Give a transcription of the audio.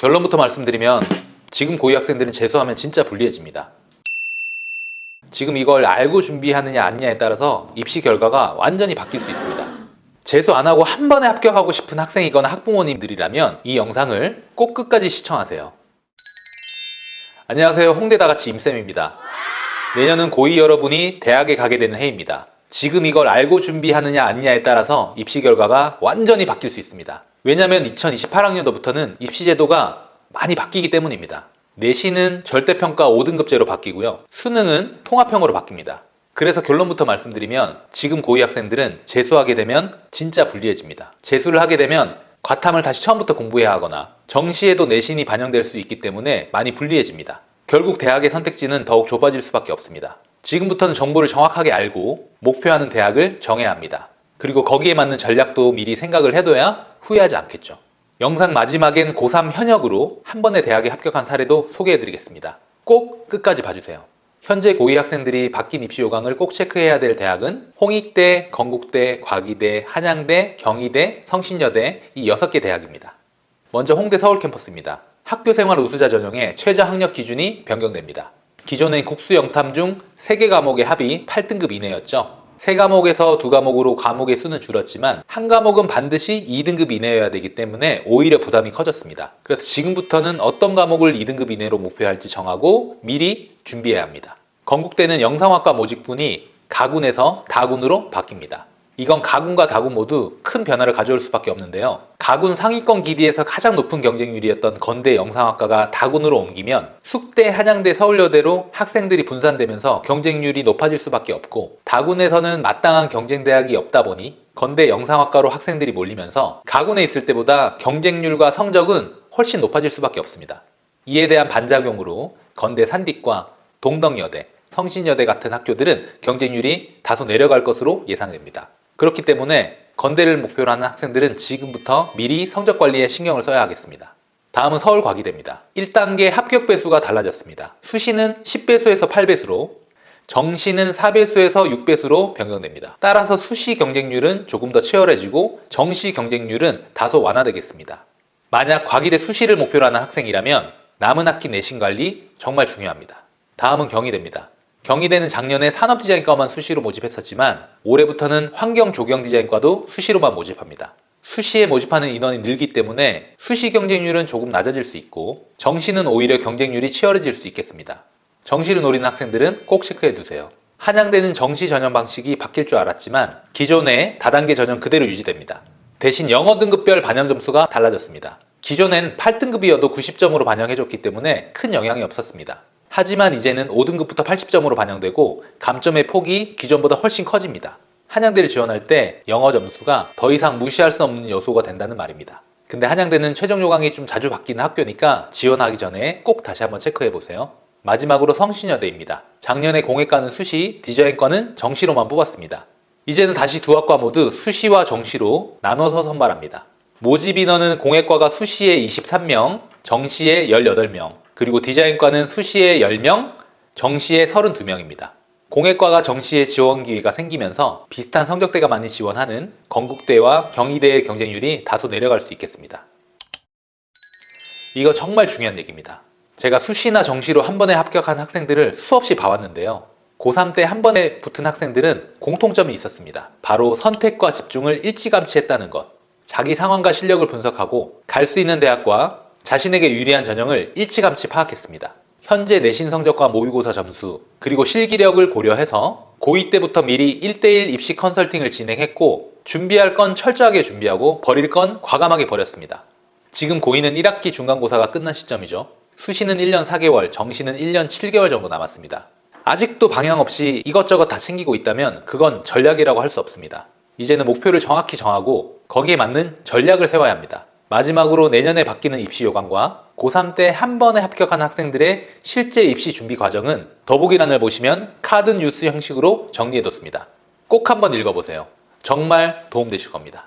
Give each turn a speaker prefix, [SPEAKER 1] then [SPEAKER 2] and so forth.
[SPEAKER 1] 결론부터 말씀드리면 지금 고2 학생들은 재수하면 진짜 불리해집니다. 지금 이걸 알고 준비하느냐 아니냐에 따라서 입시 결과가 완전히 바뀔 수 있습니다. 재수 안 하고 한 번에 합격하고 싶은 학생이거나 학부모님들이라면 이 영상을 꼭 끝까지 시청하세요. 안녕하세요. 홍대 다같이 임쌤입니다. 내년은 고2 여러분이 대학에 가게 되는 해입니다. 지금 이걸 알고 준비하느냐 아니냐에 따라서 입시 결과가 완전히 바뀔 수 있습니다. 왜냐하면 2028학년도부터는 입시 제도가 많이 바뀌기 때문입니다. 내신은 절대평가 5등급제로 바뀌고요. 수능은 통합형으로 바뀝니다. 그래서 결론부터 말씀드리면 지금 고2 학생들은 재수하게 되면 진짜 불리해집니다. 재수를 하게 되면 과탐을 다시 처음부터 공부해야 하거나 정시에도 내신이 반영될 수 있기 때문에 많이 불리해집니다. 결국 대학의 선택지는 더욱 좁아질 수밖에 없습니다. 지금부터는 정보를 정확하게 알고 목표하는 대학을 정해야 합니다. 그리고 거기에 맞는 전략도 미리 생각을 해둬야 후회하지 않겠죠. 영상 마지막엔 고3 현역으로 한 번에 대학에 합격한 사례도 소개해드리겠습니다. 꼭 끝까지 봐주세요. 현재 고2 학생들이 바뀐 입시 요강을 꼭 체크해야 될 대학은 홍익대, 건국대, 과기대, 한양대, 경희대, 성신여대 이 6개 대학입니다. 먼저 홍대 서울 캠퍼스입니다. 학교 생활 우수자 전형의 최저 학력 기준이 변경됩니다. 기존엔 국수 영탐 중 3개 과목의 합이 8등급 이내였죠. 세 과목에서 두 과목으로 과목의 수는 줄었지만 한 과목은 반드시 2등급 이내여야 되기 때문에 오히려 부담이 커졌습니다. 그래서 지금부터는 어떤 과목을 2등급 이내로 목표할지 정하고 미리 준비해야 합니다. 건국대는 영상학과 모집군이 가군에서 다군으로 바뀝니다. 이건 가군과 다군 모두 큰 변화를 가져올 수밖에 없는데요. 가군 상위권 기디에서 가장 높은 경쟁률이었던 건대 영상학과가 다군으로 옮기면 숙대, 한양대, 서울여대로 학생들이 분산되면서 경쟁률이 높아질 수밖에 없고 다군에서는 마땅한 경쟁 대학이 없다 보니 건대 영상학과로 학생들이 몰리면서 가군에 있을 때보다 경쟁률과 성적은 훨씬 높아질 수밖에 없습니다. 이에 대한 반작용으로 건대 산디과 동덕여대, 성신여대 같은 학교들은 경쟁률이 다소 내려갈 것으로 예상됩니다. 그렇기 때문에 건대를 목표로 하는 학생들은 지금부터 미리 성적 관리에 신경을 써야 하겠습니다. 다음은 서울과기대입니다. 1단계 합격 배수가 달라졌습니다. 수시는 10배수에서 8배수로, 정시는 4배수에서 6배수로 변경됩니다. 따라서 수시 경쟁률은 조금 더 치열해지고 정시 경쟁률은 다소 완화되겠습니다. 만약 과기대 수시를 목표로 하는 학생이라면 남은 학기 내신 관리 정말 중요합니다. 다음은 경희대입니다. 경희대는 작년에 산업디자인과만 수시로 모집했었지만 올해부터는 환경조경디자인과도 수시로만 모집합니다. 수시에 모집하는 인원이 늘기 때문에 수시 경쟁률은 조금 낮아질 수 있고 정시는 오히려 경쟁률이 치열해질 수 있겠습니다. 정시를 노리는 학생들은 꼭 체크해 두세요. 한양대는 정시 전형 방식이 바뀔 줄 알았지만 기존의 다단계 전형 그대로 유지됩니다. 대신 영어 등급별 반영 점수가 달라졌습니다. 기존엔 8등급이어도 90점으로 반영해줬기 때문에 큰 영향이 없었습니다. 하지만 이제는 5등급부터 80점으로 반영되고 감점의 폭이 기존보다 훨씬 커집니다. 한양대를 지원할 때 영어 점수가 더 이상 무시할 수 없는 요소가 된다는 말입니다. 근데 한양대는 최종 요강이 좀 자주 바뀌는 학교니까 지원하기 전에 꼭 다시 한번 체크해 보세요. 마지막으로 성신여대입니다. 작년에 공예과는 수시, 디자인과는 정시로만 뽑았습니다. 이제는 다시 두 학과 모두 수시와 정시로 나눠서 선발합니다. 모집 인원은 공예과가 수시에 23명, 정시에 18명, 그리고 디자인과는 수시에 10명, 정시에 32명입니다. 공예과가 정시에 지원 기회가 생기면서 비슷한 성적대가 많이 지원하는 건국대와 경희대의 경쟁률이 다소 내려갈 수 있겠습니다. 이거 정말 중요한 얘기입니다. 제가 수시나 정시로 한 번에 합격한 학생들을 수없이 봐왔는데요. 고3 때 한 번에 붙은 학생들은 공통점이 있었습니다. 바로 선택과 집중을 일찌감치 했다는 것. 자기 상황과 실력을 분석하고 갈 수 있는 대학과 자신에게 유리한 전형을 일찌감치 파악했습니다. 현재 내신 성적과 모의고사 점수, 그리고 실기력을 고려해서 고2 때부터 미리 1대1 입시 컨설팅을 진행했고 준비할 건 철저하게 준비하고 버릴 건 과감하게 버렸습니다. 지금 고2는 1학기 중간고사가 끝난 시점이죠. 수시는 1년 4개월, 정시는 1년 7개월 정도 남았습니다. 아직도 방향 없이 이것저것 다 챙기고 있다면 그건 전략이라고 할 수 없습니다. 이제는 목표를 정확히 정하고 거기에 맞는 전략을 세워야 합니다. 마지막으로 내년에 바뀌는 입시 요강과 고3 때 한 번에 합격한 학생들의 실제 입시 준비 과정은 더보기란을 보시면 카드 뉴스 형식으로 정리해뒀습니다. 꼭 한번 읽어보세요. 정말 도움되실 겁니다.